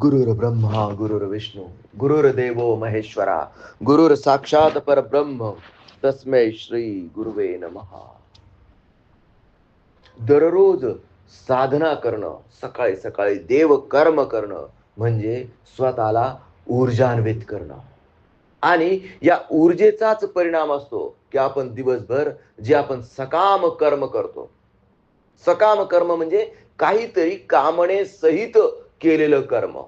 गुरुर ब्रह्मा गुरुर विष्णू गुरुर देवो महेश्वरा गुरुर साक्षात परब्रह्म तस्मै श्री गुरुवे नमहा. दररोज साधना करणं सकाळी सकाळी देव कर्म करणं म्हणजे स्वतःला ऊर्जान्वित करणं. आणि या ऊर्जेचाच परिणाम असतो की आपण दिवसभर जे आपण सकाम कर्म करतो. सकाम कर्म म्हणजे काहीतरी कामणे सहित केलेलं कर्म.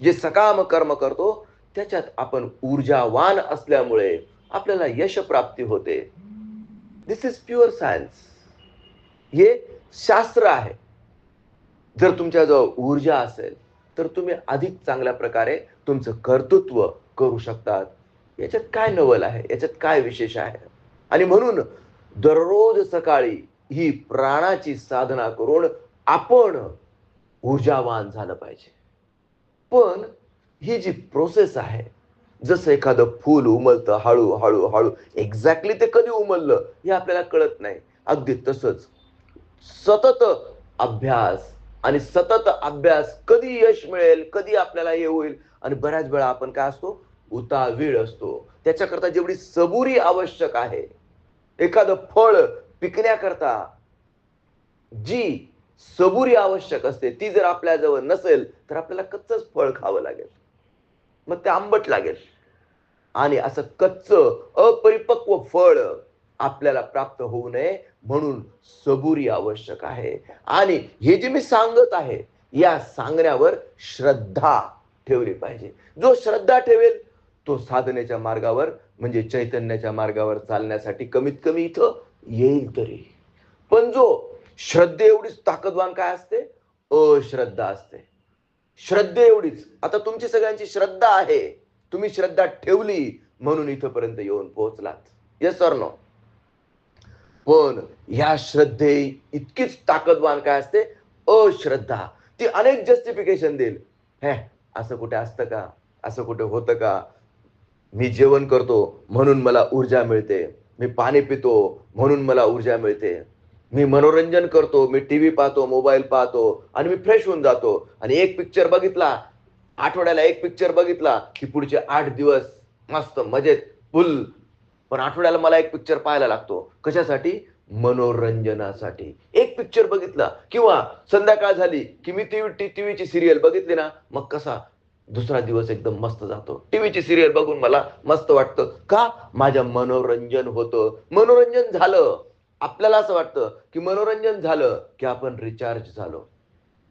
जे सकाम कर्म करतो त्याच्यात आपण ऊर्जावान असल्यामुळे आपल्याला यश प्राप्ती होते. दिस इज प्युअर सायन्स हे शास्त्र आहे. जर तुमच्याजवळ ऊर्जा असेल तर तुम्ही अधिक चांगल्या प्रकारे तुमचं कर्तृत्व करू शकतात. याच्यात काय नवल आहे? याच्यात काय विशेष आहे? आणि म्हणून दररोज सकाळी ही प्राणाची साधना करून आपण ऊर्जावान झालं पाहिजे. पण ही जी प्रोसेस आहे जसं एखादं फूल उमलतं हळू हळू हळू एक्झॅक्टली ते कधी उमललं हे आपल्याला कळत नाही. अगदी तसंच सतत अभ्यास आणि सतत अभ्यास कधी यश मिळेल कधी आपल्याला हे होईल आणि बऱ्याच वेळा आपण काय असतो? उतावीळ असतो. त्याच्याकरता जेवढी सबुरी आवश्यक आहे एखादं फळ पिकण्याकरता जी सबुरी आवश्यक असते. ती जर आपल्याजवळ नसेल तर आपल्याला कच्चच फळ खावं लागेल. मग ते आंबट लागेल. आणि असं कच्च अपरिपक्व फळ आपल्याला प्राप्त होऊ नये म्हणून सबुरी आवश्यक आहे. आणि हे जे मी सांगत आहे या सांगण्यावर श्रद्धा ठेवली पाहिजे. जो श्रद्धा ठेवेल तो साधनेच्या मार्गावर म्हणजे चैतन्याच्या मार्गावर चालण्यासाठी कमीत कमी इथं येईल तरी. पण जो श्रद्धे एवढीच ताकदवान काय असते? अश्रद्धा असते. श्रद्धे एवढीच. आता तुमची सगळ्यांची श्रद्धा आहे. तुम्ही श्रद्धा ठेवली म्हणून इथपर्यंत येऊन पोहोचलात. येस सर नो पण ह्या श्रद्धे इतकीच ताकदवान काय असते? अश्रद्धा. ती अनेक जस्टिफिकेशन देईल. हे असं कुठे असतं का? असं कुठे होतं का? मी जेवण करतो म्हणून मला ऊर्जा मिळते. मी पाणी पितो म्हणून मला ऊर्जा मिळते. मी मनोरंजन करतो मी टीव्ही पाहतो मोबाईल पाहतो आणि मी फ्रेश होऊन जातो. आणि एक पिक्चर बघितला आठवड्याला एक पिक्चर बघितला की पुढचे आठ दिवस मस्त मजेत फुल पण आठवड्याला मला एक पिक्चर पाहायला लागतो. कशासाठी? मनोरंजनासाठी. एक पिक्चर बघितला किंवा संध्याकाळ झाली की मी टीव्ही टीव्हीची सिरियल बघितली ना मग कसा? दुसरा दिवस एकदम मस्त जातो. टीव्हीची सिरियल बघून मला मस्त वाटतं. का? माझ्या मनोरंजन होतं. मनोरंजन झालं. आपल्याला असं वाटतं की मनोरंजन झालं की आपण रिचार्ज झालो.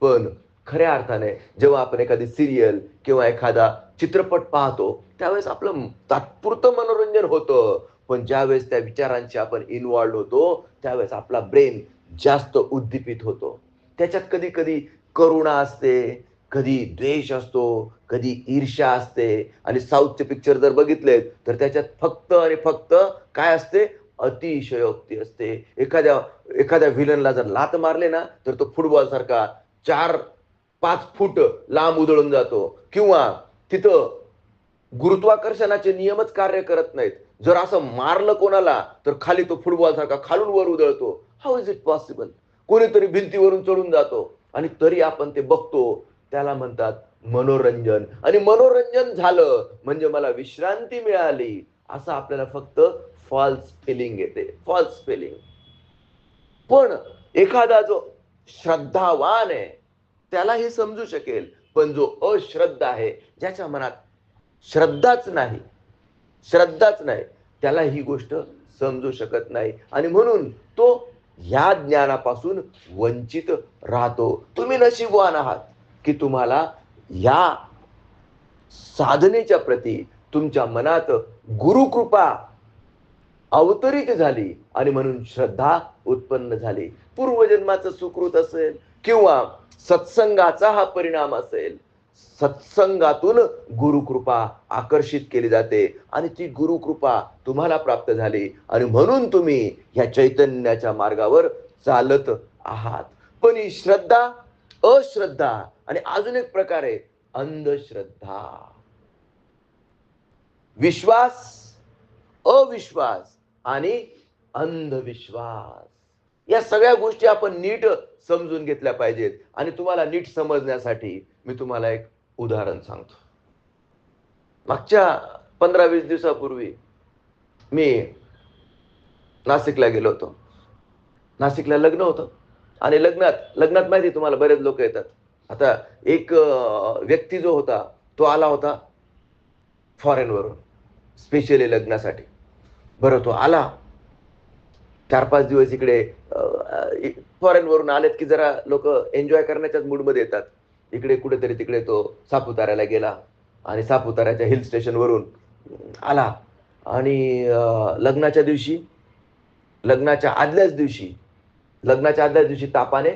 पण खऱ्या अर्थाने जेव्हा आपण एखादी सिरियल किंवा एखादा चित्रपट पाहतो त्यावेळेस आपलं तात्पुरतं मनोरंजन होतं. पण ज्यावेळेस त्या विचारांची आपण इन्वॉल्ड होतो त्यावेळेस आपला ब्रेन जास्त उद्दीपित होतो. त्याच्यात कधी कधी करुणा असते कधी द्वेष असतो कधी ईर्ष्या असते. आणि साऊथचे पिक्चर जर बघितले तर त्याच्यात फक्त आणि फक्त काय असते? अतिशयोक्ती असते. एखाद्या एखाद्या व्हिलनला जर लात मारले ना तर तो फुटबॉल सारखा चार पाच फूट लांब उधळून जातो. किंवा तिथं गुरुत्वाकर्षणाचे नियमच कार्य करत नाहीत. जर असं मारलं कोणाला तर खाली तो फुटबॉल सारखा खालून वर उधळतो. हाऊ इज इट पॉसिबल कोणीतरी भिंतीवरून चढून जातो. आणि तरी आपण ते बघतो. त्याला म्हणतात मनोरंजन. आणि मनोरंजन झालं म्हणजे मला विश्रांती मिळाली. असं आपल्याला फक्त फॉल्स फिलिंग येते. फॉल्स फिलिंग पण एखादा जो श्रद्धावान आहे त्याला हे समजू शकेल. पण जो अश्रद्धा आहे ज्याच्या मनात श्रद्धाच नाही श्रद्धाच नाही त्याला ही गोष्ट समजू शकत नाही. आणि म्हणून तो ह्या ज्ञानापासून वंचित राहतो. तुम्ही नशीबवान आहात की तुम्हाला या साधनेच्या प्रती तुमच्या मनात गुरुकृपा अवतरित झाली आणि म्हणून श्रद्धा उत्पन्न झाली. पूर्वजन्माचं सुकृत असेल किंवा सत्संगाचा हा परिणाम असेल सत्संगातून गुरुकृपा आकर्षित केली जाते आणि ती गुरुकृपा तुम्हाला प्राप्त झाली आणि म्हणून तुम्ही ह्या चैतन्याच्या मार्गावर चालत आहात. पण ही श्रद्धा अश्रद्धा आणि अजून एक प्रकारे अंधश्रद्धा. विश्वास अविश्वास आणि अंधविश्वास. या सगळ्या गोष्टी आपण नीट समजून घेतल्या पाहिजेत. आणि तुम्हाला नीट समजण्यासाठी मी तुम्हाला एक उदाहरण सांगतो. मागच्या पंधरा वीस दिवसापूर्वी मी नाशिकला गेलो होतो. नाशिकला लग्न होतं. आणि लग्नात लग्नात माहिती तुम्हाला बरेच लोक येतात. आता एक व्यक्ती जो होता तो आला होता फॉरेनवरून स्पेशली लग्नासाठी. बरं तो आला. चार पाच दिवस इकडे फॉरेनवरून आलेत की जरा लोक एन्जॉय करण्याच्याच मूडमध्ये येतात. इकडे कुठेतरी तिकडे तो सापुताऱ्याला गेला आणि सापुताऱ्याच्या हिल स्टेशनवरून आला. आणि लग्नाच्या दिवशी लग्नाच्या आदल्याच दिवशी लग्नाच्या आदल्याच दिवशी तापाने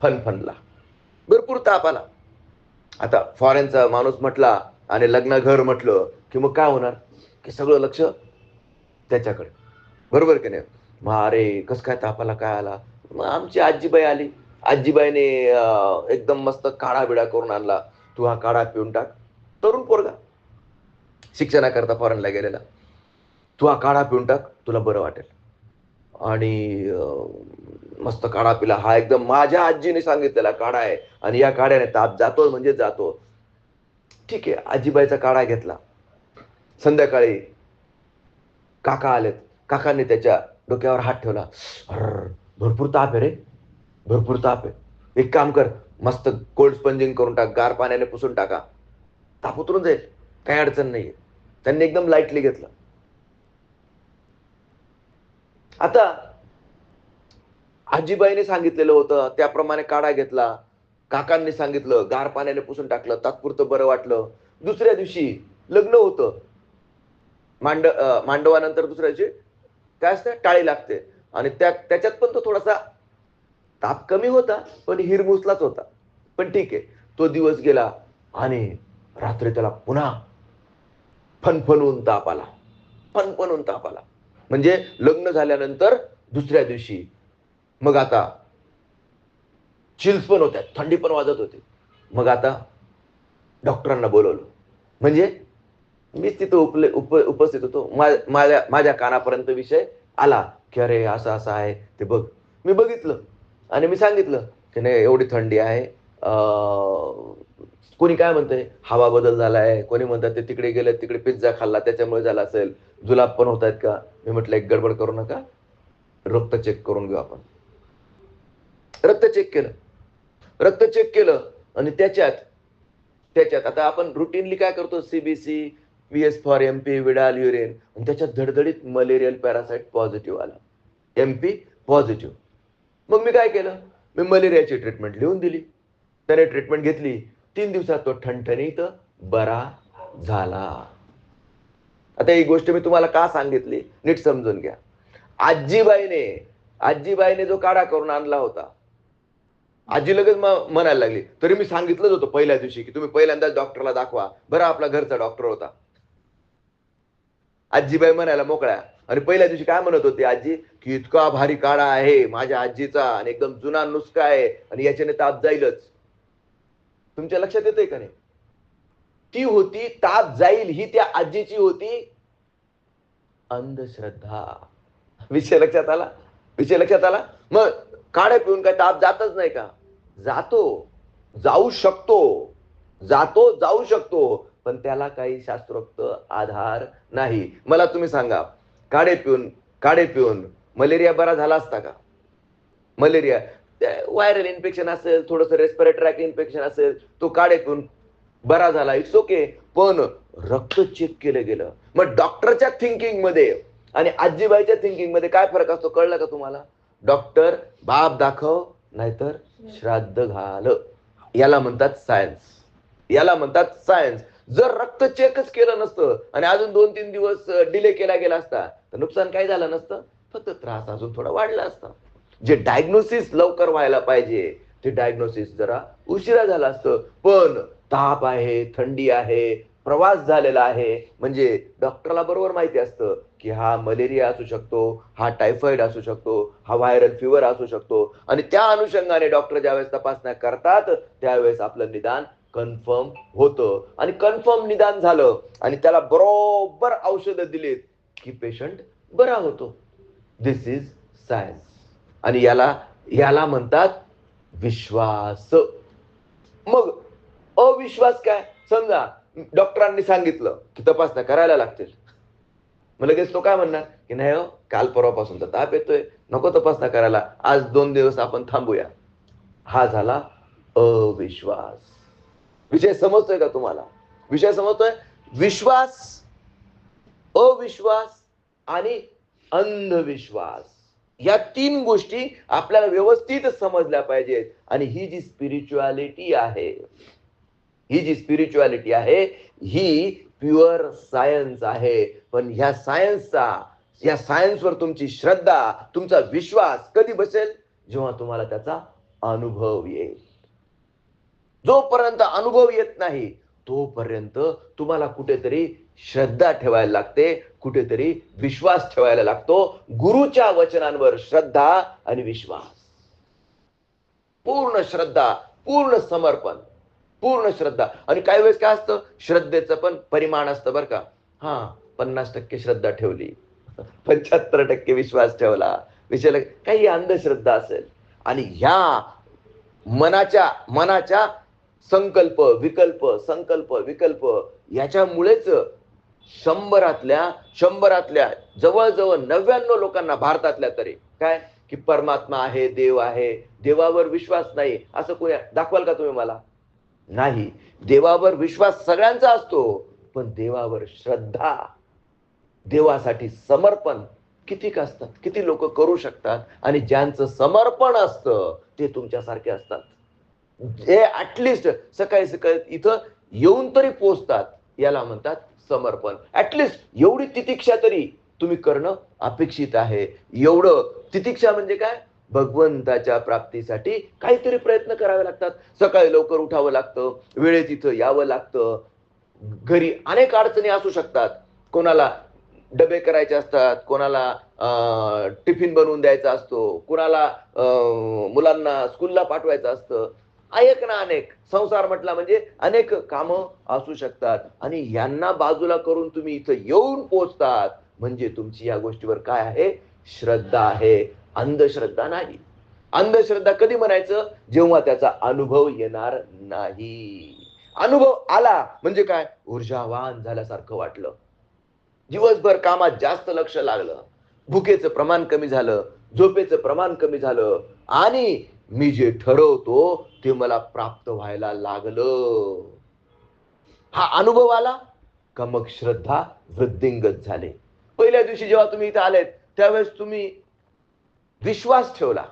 फनफनला भरपूर ताप आला. आता फॉरेनचा माणूस म्हटला आणि लग्न घर म्हटलं की मग काय होणार? की सगळं लक्ष त्याच्याकडे. बरोबर की नाही? मग अरे कसं काय तापाला काय आला? मग आमची आजीबाई आली. आजीबाईने एकदम मस्त काढा बिडा करून आणला. तू हा काढा पिऊन टाक. तरुण पोरगा. शिक्षणाकरता फॉरेनला गेलेला. तू हा काढा पिऊन टाक. तुला बरं वाटेल. आणि मस्त काढा पिला. हा एकदम माझ्या आजीने सांगितलेला काढा आहे. आणि या काढ्याने ताप जातो म्हणजे जातो ठीक आहे आजीबाईचा काढा घेतला. संध्याकाळी काका आलेत काकांनी त्याच्या डोक्यावर हात ठेवला. भरपूर ताप आहे रे. भरपूर ताप आहे. एक काम कर मस्त कोल्ड स्पंजिंग करून टाक गार पाण्याने पुसून टाका. ताप उतरून जाईल. काही अडचण नाहीये. त्यांनी एकदम लाईटली घेतलं. आता आजीबाईने सांगितलेलं होतं त्याप्रमाणे काढा घेतला. काकांनी सांगितलं गार पाण्याने पुसून टाकलं तात्पुरतं बरं वाटलं. दुसऱ्या दिवशी लग्न होतं. मांड मांडवानंतर दुसऱ्या दिवशी काय असते? टाळी लागते. आणि त्या त्याच्यात पण तो थोडासा ताप कमी होता पण हिरमुसलाच होता. पण ठीक आहे. तो दिवस गेला आणि रात्री त्याला पुन्हा फनफनून ताप आला. फनफनून ताप आला. म्हणजे लग्न झाल्यानंतर दुसऱ्या दिवशी मग आता चिल्स पण होत्या. थंडी पण वाजत होती. मग आता डॉक्टरांना बोलवलं. म्हणजे मीच तिथं उपले उप उपस्थित होतो. माझ्या माझ्या कानापर्यंत विषय आला की अरे असं असं आहे. ते बघ. मी बघितलं. आणि मी सांगितलं की नाही एवढी थंडी आहे. अं, कोणी काय म्हणतंय? हवा बदल झालाय. कोणी म्हणतात ते तिकडे गेले तिकडे पिझ्झा खाल्ला त्याच्यामुळे झाला असेल. जुलाब पण होत आहेत का? मी म्हटलं एक गडबड करू नका. रक्त चेक करून घेऊ आपण. रक्त चेक केलं. रक्त चेक केलं. आणि त्याच्यात त्याच्यात आता आपण रुटीनली काय करतो? CBC P S for M P Widal urine आणि त्याच्यात धडधडीत मलेरियल पॅरासाइट पॉझिटिव्ह आला. M P positive. मग मी काय केलं? मी मलेरियाची ट्रीटमेंट लिहून दिली. त्याने ट्रीटमेंट घेतली. तीन दिवसात तो ठणठणीत बरा झाला. आता ही गोष्ट मी तुम्हाला का सांगितली? नीट समजून घ्या. आजीबाईने आजीबाईने जो काढा करून आणला होता आजी लगेच म्हणायला लागली तरी मी सांगितलंच होतं पहिल्या दिवशी की तुम्ही पहिल्यांदाच डॉक्टरला दाखवा. बरं आपला घरचा डॉक्टर होता. आजीबाई म्हणायला मोकळ्या आणि पहिल्या दिवशी काय म्हणत होती आजी? की इतका भारी काढा आहे माझ्या आजीचा आणि एकदम जुना नुसका आहे आणि याच्याने ताप जाईलच. तुमच्या लक्षात येतंय का नाही? ती होती ताप जाईल ही त्या आजीची होती. अंधश्रद्धा. विषय लक्षात आला? विषय लक्षात आला? मग काढे पिऊन काय ताप जातच नाही का? जातो. जाऊ शकतो. जातो जाऊ शकतो. पण त्याला काही शास्त्रोक्त आधार नाही. मला तुम्ही सांगा काढे पिऊन काढे पिऊन मलेरिया बरा झाला असता का? मलेरिया व्हायरल इन्फेक्शन असेल थोडस रेस्पिरेटरी इन्फेक्शन असेल तो काढे पिऊन बरा झाला. इट्स ओके पण रक्त चेक केलं गेलं. मग डॉक्टरच्या थिंकिंगमध्ये आणि आजीबाईच्या थिंकिंगमध्ये काय फरक असतो? कळलं का तुम्हाला? डॉक्टर बाप दाखव नाहीतर श्राद्ध घाल. याला म्हणतात सायन्स याला म्हणतात सायन्स जर रक्त चेकच केलं नसतं आणि अजून दोन तीन दिवस डिले केला गेला असता तर नुकसान काय झालं नसतं? फक्त त्रास अजून थोडा वाढला असता. जे डायग्नोसिस लवकर व्हायला पाहिजे ते डायग्नोसिस जरा उशिरा झालं असतं. पण ताप आहे थंडी आहे प्रवास झालेला आहे. म्हणजे डॉक्टरला बरोबर माहिती असतं की हा मलेरिया असू शकतो हा टायफॉइड असू शकतो हा व्हायरल फिवर असू शकतो. आणि त्या अनुषंगाने डॉक्टर ज्यावेळेस तपासण्या करतात त्यावेळेस आपलं निदान कन्फर्म होतं. आणि कन्फर्म निदान झालं. आणि त्याला बरोबर औषधं दिलीत की पेशंट बरा होतो. दिस इज सायन्स आणि याला याला म्हणतात विश्वास. मग अविश्वास काय? समजा डॉक्टरांनी सांगितलं की तपासण्या करायला लागतील. मग लगेच तो काय म्हणणार? की नाही हो काल परवापासून तर ताप येतोय. नको तपासण्या करायला. आज दोन दिवस आपण थांबूया. हा झाला अविश्वास. विषय समजतोय का तुम्हाला? विषय समजतोय? विश्वास अविश्वास आणि अंधविश्वास. या तीन गोष्टी आपल्याला व्यवस्थित समजल्या पाहिजेत. आणि ही जी स्पिरिच्युअलिटी आहे ही जी स्पिरिच्युअलिटी आहे ही प्युअर सायन्स आहे. पण ह्या सायन्सचा या सायन्सवर तुमची श्रद्धा तुमचा विश्वास कधी बसेल? जेव्हा तुम्हाला त्याचा अनुभव येईल. जोपर्यंत अनुभव येत नाही तोपर्यंत तुम्हाला कुठेतरी श्रद्धा ठेवायला लागते कुठेतरी विश्वास ठेवायला लागतो. गुरुच्या वचनांवर श्रद्धा आणि विश्वास. पूर्ण श्रद्धा पूर्ण समर्पण पूर्ण श्रद्धा. आणि काही वेळेस काय असतं? श्रद्धेचं पण परिमाण असतं बरं का. हा पन्नास टक्के श्रद्धा ठेवली. पंच्याहत्तर टक्के विश्वास ठेवला. विषयाला काही अंधश्रद्धा असेल. आणि ह्या मनाच्या मनाच्या संकल्प विकल्प संकल्प विकल्प याच्यामुळेच शंभरातल्या शंभरातल्या जवळजवळ नव्याण्णव लोकांना भारतातल्या तरी. काय? की परमात्मा आहे देव आहे देवावर विश्वास नाही असं कोणी दाखवाल का तुम्ही मला? नाही. देवावर विश्वास सगळ्यांचा असतो पण देवावर श्रद्धा देवासाठी समर्पण किती असतात? किती लोक करू शकतात? आणि ज्यांचं समर्पण असतं ते तुमच्यासारखे असतात. जे ॲटलिस्ट सकाळी सकाळी इथं येऊन तरी पोचतात. याला म्हणतात समर्पण. ॲटलिस्ट एवढी तितिक्षा तरी तुम्ही करणं अपेक्षित आहे. एवढं तितिक्षा म्हणजे काय? भगवंताच्या प्राप्तीसाठी काहीतरी प्रयत्न करावे लागतात. सकाळी लवकर उठावं लागतं. वेळेत इथं यावं लागतं. घरी अनेक अडचणी असू शकतात. कोणाला डबे करायचे असतात. कोणाला टिफिन बनवून द्यायचा असतो. कोणाला मुलांना स्कूलला पाठवायचं असतं. ना अनेक. संसार म्हटला म्हणजे अनेक कामं असू शकतात. आणि यांना बाजूला करून तुम्ही इथं येऊन पोचतात. म्हणजे तुमची या गोष्टीवर काय आहे? श्रद्धा आहे. अंधश्रद्धा नाही. अंधश्रद्धा कधी म्हणायचं? जेव्हा त्याचा अनुभव येणार नाही. अनुभव आला म्हणजे काय? ऊर्जावान झाल्यासारखं वाटलं. दिवसभर कामात जास्त लक्ष लागलं. भुकेचं प्रमाण कमी झालं. झोपेचं प्रमाण कमी झालं. आणि मी जे ठरवतो ते मला प्राप्त व्हायला लागलं. हा अनुभव आला. का मग श्रद्धा वृद्धिंगत झाले. पहिल्या दिवशी जेव्हा तुम्ही इथे आलेत त्यावेळेस तुम्ही विश्वास ठेवला.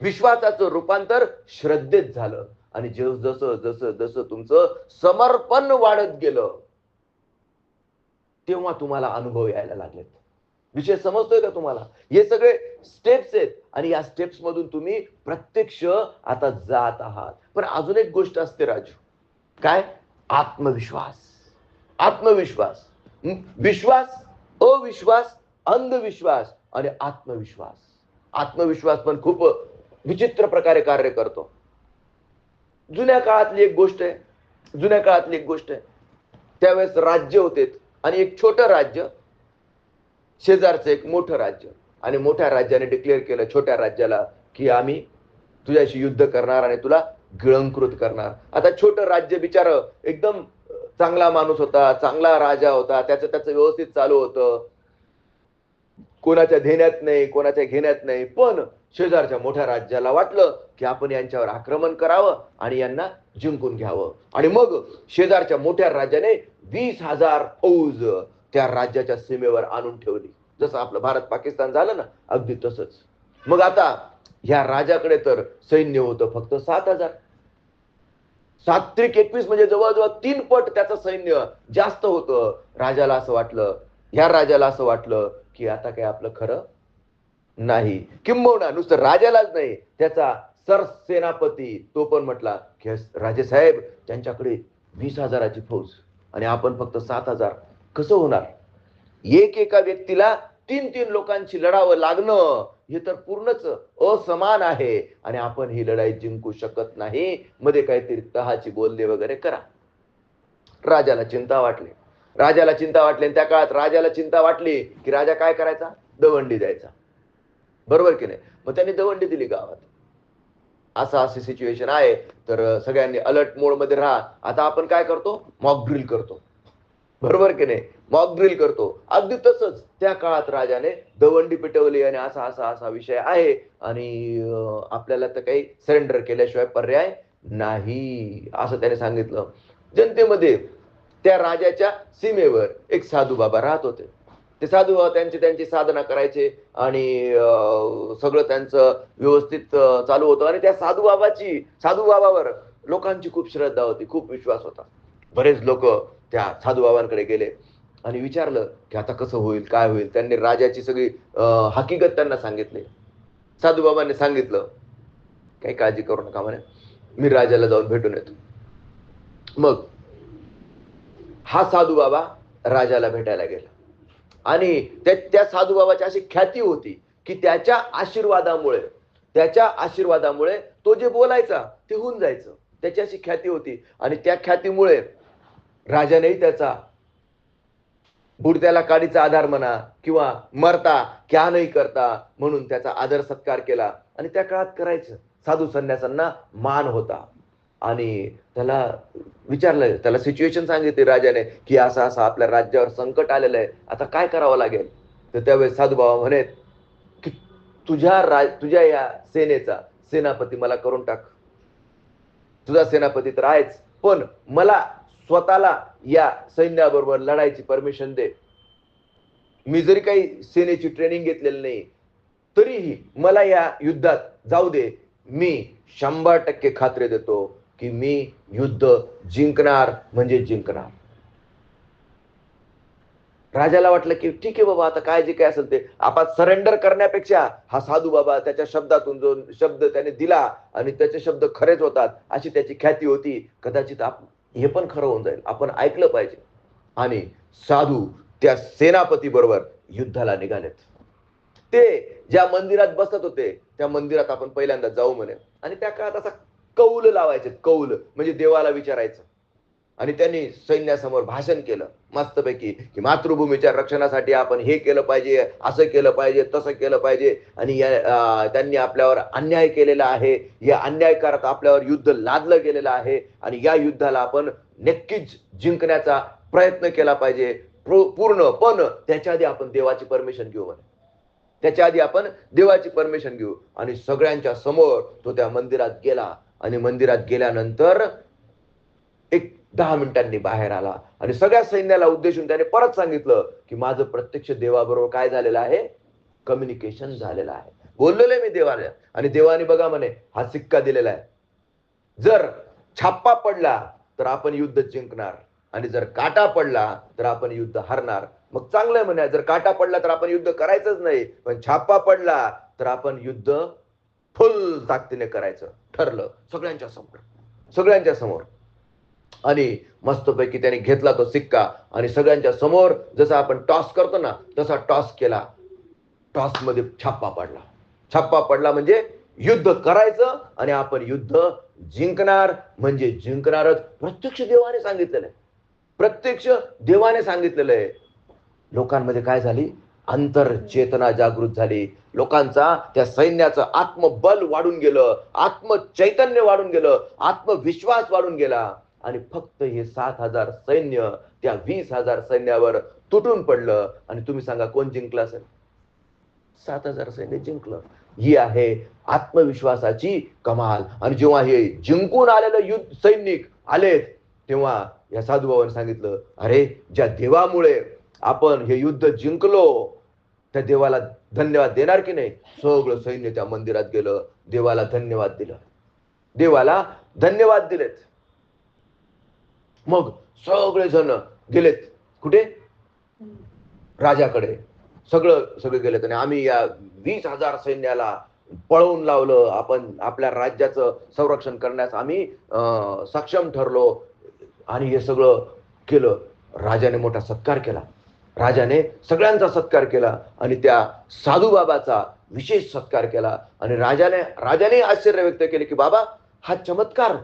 विश्वासाचं रूपांतर श्रद्धेत झालं. आणि जसं जसं जसं तुमचं समर्पण वाढत गेलं तेव्हा तुम्हाला अनुभव यायला लागलेत. विषय समजतोय का तुम्हाला? हे सगळे स्टेप्स आहेत. आणि या स्टेप्स मधून तुम्ही प्रत्यक्ष आता जात आहात. पण अजून एक गोष्ट असते राजू. काय? आत्मविश्वास. आत्मविश्वास. विश्वास अविश्वास अंधविश्वास आणि आत्मविश्वास. आत्मविश्वास पण खूप विचित्र प्रकारे कार्य करतो. जुन्या काळातली एक गोष्ट आहे. जुन्या काळातली एक गोष्ट आहे. त्यावेळेस राज्य होते. आणि एक छोटं राज्य शेजारचं एक मोठं राज्य. आणि मोठ्या राज्याने डिक्लेअर केलं छोट्या राज्याला की आम्ही तुझ्याशी युद्ध करणार आणि तुला गिळंकृत करणार. आता छोटं राज्य बिचार एकदम चांगला माणूस होता चांगला राजा होता त्याचं त्याचं व्यवस्थित चालू होतं. कोणाच्या धेण्यात नाही कोणाच्या घेण्यात नाही पण शेजारच्या मोठ्या राज्याला वाटलं की आपण यांच्यावर आक्रमण करावं आणि यांना जिंकून घ्यावं. आणि मग शेजारच्या मोठ्या राज्याने वीस हजार फौज त्या राज्याच्या सीमेवर आणून ठेवली. जसं आपलं भारत पाकिस्तान झालं ना अगदी तसंच. मग आता ह्या राजाकडे तर सैन्य होतं फक्त सात हजार. सात त्रिक एकवीस म्हणजे जवळजवळ तीन पट त्याचं सैन्य जास्त होतं. राजाला असं वाटलं ह्या राजाला असं वाटलं की आता काय आपलं खरं नाही. किंबहुना नुसतं राजालाच नाही त्याचा सरसेनापती तो पण म्हटला की राजेसाहेब त्यांच्याकडे वीस हजाराची फौज आणि आपण फक्त सात हजार. कसं होणार? एक एका व्यक्तीला तीन तीन लोकांची लढावं लागणं हे तर पूर्णच असमान आहे. आणि आपण ही लढाई जिंकू शकत नाही. मध्ये काहीतरी तहाची बोलले वगैरे करा. राजाला चिंता वाटली. राजाला चिंता वाटली आणि त्या काळात राजाला चिंता वाटली की राजा काय करायचा? दवंडी द्यायचा. बरोबर की नाही? मग त्यांनी दवंडी दिली गावात. असं अशी सिच्युएशन आहे. तर सगळ्यांनी अलर्ट मोडमध्ये राहा. आता आपण काय करतो? मॉक ड्रिल करतो. बरोबर की नाही? मॉक ड्रिल करतो. अगदी तसंच त्या काळात राजाने दवंडी पेटवली आणि असा असा असा विषय आहे आणि आपल्याला तर काही सरेंडर केल्याशिवाय पर्याय नाही असं त्याने सांगितलं. जनतेमध्ये त्या राजाच्या सीमेवर एक साधू बाबा राहत होते. ते साधू बाबा त्यांची त्यांची साधना करायचे आणि सगळं त्यांचं व्यवस्थित चालू होतं आणि त्या साधू बाबाची साधू बाबावर लोकांची खूप श्रद्धा होती खूप विश्वास होता. बरेच लोक त्या साधू बाबांकडे गेले आणि विचारलं की आता कसं होईल काय होईल? त्यांनी राजाची सगळी हकीकत त्यांना सांगितली. साधू बाबांनी सांगितलं काही काळजी करू नका म्हणे मी राजाला जाऊन भेटून येतो. मग हा साधू बाबा राजाला भेटायला गेला. आणि त्या त्या साधू बाबाची अशी ख्याती होती की त्याच्या आशीर्वादामुळे त्याच्या आशीर्वादामुळे तो जे बोलायचा ते होऊन जायचं. त्याची अशी ख्याती होती. आणि त्या ख्यातीमुळे राजानेही त्याचा बुडत्याला काडीचा आधार म्हणा किंवा मरता क्या नाही करता म्हणून त्याचा आदर सत्कार केला. आणि त्या काळात करायचं. साधू संन्यासांना मान होता. आणि त्याला विचारलं त्याला सिच्युएशन सांगितली राजाने की असं असं आपल्या राज्यावर संकट आलेलं आहे. आता काय करावं लागेल? तर त्यावेळेस साधू बाबा म्हणत की तुझ्या राज तुझ्या या सेनेचा सेनापती मला करून टाक. तुझा सेनापती तर आहेच पण मला स्वतःला या सैन्याबरोबर लढायची परमिशन दे. मी जरी काही सेनेची ट्रेनिंग घेतलेली नाही तरीही मला या युद्धात जाऊ दे. मी शंभर टक्के खात्री देतो की मी युद्ध जिंकणार म्हणजे जिंकणार. राजाला वाटलं की ठीक आहे बाबा आता काय जे काय असेल ते. आपण सरेंडर करण्यापेक्षा हा साधू बाबा त्याच्या शब्दातून जो शब्द त्याने दिला आणि त्याचे शब्द खरेच होतात अशी त्याची ख्याती होती. कदाचित आप हे पण खरं होऊन जाईल. आपण ऐकलं पाहिजे. आणि साधू त्या सेनापती बरोबर युद्धाला निघालेत. ते ज्या मंदिरात बसत होते त्या मंदिरात आपण पहिल्यांदा जाऊ म्हणे. आणि त्या काळात असा कौल लावायचे. कौल म्हणजे देवाला विचारायचं. आणि त्यांनी सैन्यासमोर भाषण केलं. मस्तपैकी की मातृभूमीच्या रक्षणासाठी आपण हे केलं पाहिजे असं केलं पाहिजे तसं केलं पाहिजे. आणि या त्यांनी आपल्यावर अन्याय केलेला आहे. या अन्यायकारक आपल्यावर युद्ध लादलं गेलेलं आहे. आणि या युद्धाला आपण नक्कीच जिंकण्याचा प्रयत्न केला पाहिजे. पूर्ण पण त्याच्या आधी आपण देवाची परमिशन घेऊ म्हणे. त्याच्या आधी आपण देवाची परमिशन घेऊ. आणि सगळ्यांच्या समोर तो त्या मंदिरात गेला. आणि मंदिरात गेल्यानंतर एक दहा मिनिटांनी बाहेर आला. आणि सगळ्या सैन्याला उद्देशून त्याने परत सांगितलं की माझं प्रत्यक्ष देवाबरोबर काय झालेलं आहे? कम्युनिकेशन झालेलं आहे. बोललेलं आहे मी देवाला. आणि देवाने बघा म्हणे हा सिक्का दिलेला आहे. जर छाप्पा पडला तर आपण युद्ध जिंकणार. आणि जर काटा पडला तर आपण युद्ध हरणार. मग चांगलं आहे म्हणे जर काटा पडला तर आपण युद्ध करायचंच नाही. पण छापा पडला तर आपण युद्ध फुल ताकदीने करायचं. ठरलं. सगळ्यांच्या समोर. सगळ्यांच्या समोर. आणि मस्तपैकी त्याने घेतला तो सिक्का आणि सगळ्यांच्या समोर जसा आपण टॉस करतो ना तसा टॉस केला. टॉसमध्ये पडला. छाप्पा पडला म्हणजे युद्ध करायचं आणि आपण युद्ध जिंकणार. म्हणजे जिंकणारच प्रत्यक्ष देवाने सांगितलेलं आहे. प्रत्यक्ष देवाने सांगितलेलं आहे. लोकांमध्ये काय झाली? अंतरचेतना जागृत झाली. लोकांचा त्या सैन्याचं आत्मबल वाढून गेलं. आत्मचैतन्य वाढून गेलं. आत्मविश्वास वाढून गेला. आणि फक्त हे सात हजार सैन्य त्या वीस हजार सैन्यावर तुटून पडलं. आणि तुम्ही सांगा कोण जिंकलं असेल? सात हजार सैन्य जिंकलं. ही आहे आत्मविश्वासाची कमाल. आणि जेव्हा हे जिंकून आलेलं युद्ध सैनिक आलेत तेव्हा या साधूबाबांनी सांगितलं अरे ज्या देवामुळे आपण हे युद्ध जिंकलो त्या देवाला धन्यवाद देणार की नाही? सगळं सैन्य त्या मंदिरात गेलं देवाला धन्यवाद दिलं. देवाला धन्यवाद दिलेत. मग सगळे जण गेलेत. कुठे? राजाकडे. सगळं सगळे गेलेत. आणि आम्ही या वीस हजार सैन्याला पळवून लावलं. आपण आपल्या राज्याचं संरक्षण करण्यास आम्ही अं, सक्षम ठरलो. आणि हे सगळं केलं. राजाने मोठा सत्कार केला. राजाने सगळ्यांचा सत्कार केला. आणि त्या साधू बाबाचा विशेष सत्कार केला. आणि राजाने राजाने आश्चर्य व्यक्त केले की बाबा हा चमत्कार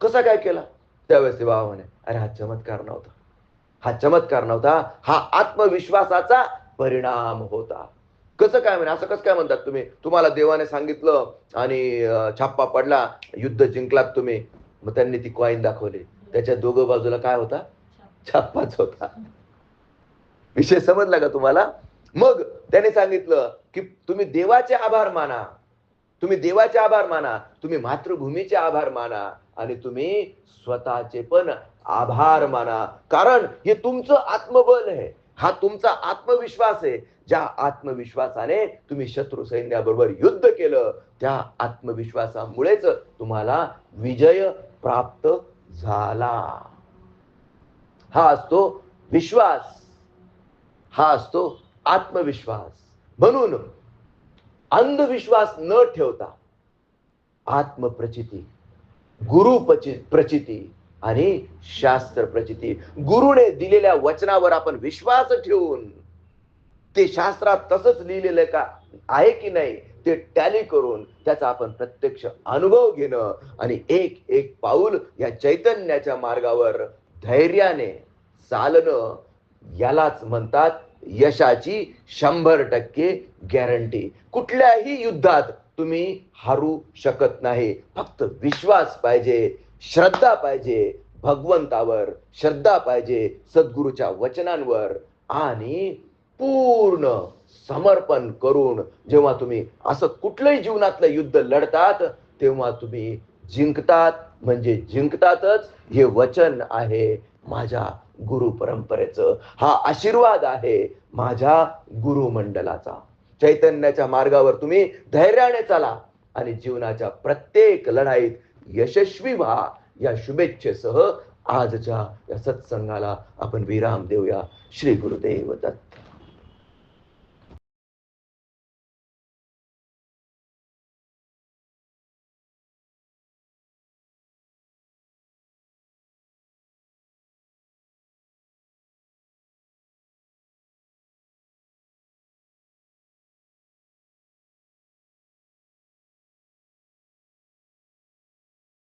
कसा काय केला? त्यावेळेस ते बाबा म्हणे अरे हा चमत्कार नव्हता. हा चमत्कार नव्हता. हा आत्मविश्वासाचा परिणाम होता. कसं काय म्हणे असं कसं काय म्हणतात तुम्ही? तुम्हाला देवाने सांगितलं आणि छाप्पा पडला युद्ध जिंकलात तुम्ही. मग त्यांनी ती कॉईन दाखवली. त्याच्या दोघं बाजूला काय होता? छाप्पाच होता. विषय समजला का तुम्हाला? मग त्याने सांगितलं की तुम्ही देवाचे आभार माना. तुम्ही देवाचे आभार माना तुम्ही मातृभूमीचे आभार माना आणि तुम्ही स्वतःचे पण आभार माना. कारण हे तुमचं आत्मबल आहे. हा तुमचा आत्मविश्वास आहे. ज्या आत्मविश्वासाने तुम्ही शत्रू सैन्याबरोबर युद्ध केलं त्या आत्मविश्वासामुळेच तुम्हाला विजय प्राप्त झाला. हा असतो विश्वास. हा असतो आत्मविश्वास. म्हणून अंधविश्वास न ठेवता आत्मप्रचिती गुरु प्रचिती आणि शास्त्र प्रचिती. गुरुने दिलेल्या वचनावर आपण विश्वास ठेवून ते शास्त्रात तसंच लिहिलेलं का? आहे की नाही? ते टॅली करून त्याचा आपण प्रत्यक्ष अनुभव घेणं आणि एक एक पाऊल या चैतन्याच्या मार्गावर धैर्याने चालणं यालाच म्हणतात यशाची शंभर टक्के गॅरंटी कुठल्याही युद्धात तुम्ही हारू शकत नाही. फक्त विश्वास पाहिजे श्रद्धा पाहिजे भगवंतावर श्रद्धा पाहिजे सद्गुरूच्या वचनांवर आणि पूर्ण समर्पण करून जेव्हा तुम्ही असं कुठलंही जीवनातलं युद्ध लढतात तेव्हा तुम्ही जिंकतात. म्हणजे जिंकतातच. हे वचन आहे माझ्या गुरु परंपरेचं. हा आशीर्वाद आहे माझ्या गुरुमंडलाचा चैतन्याच्या मार्गावर तुम्ही धैर्याने चाला आणि जीवनाच्या प्रत्येक लढाईत यशस्वी व्हा. या शुभेच्छेसह आजच्या या सत्संगाला आपण विराम देऊया. श्री गुरुदेव दत्त.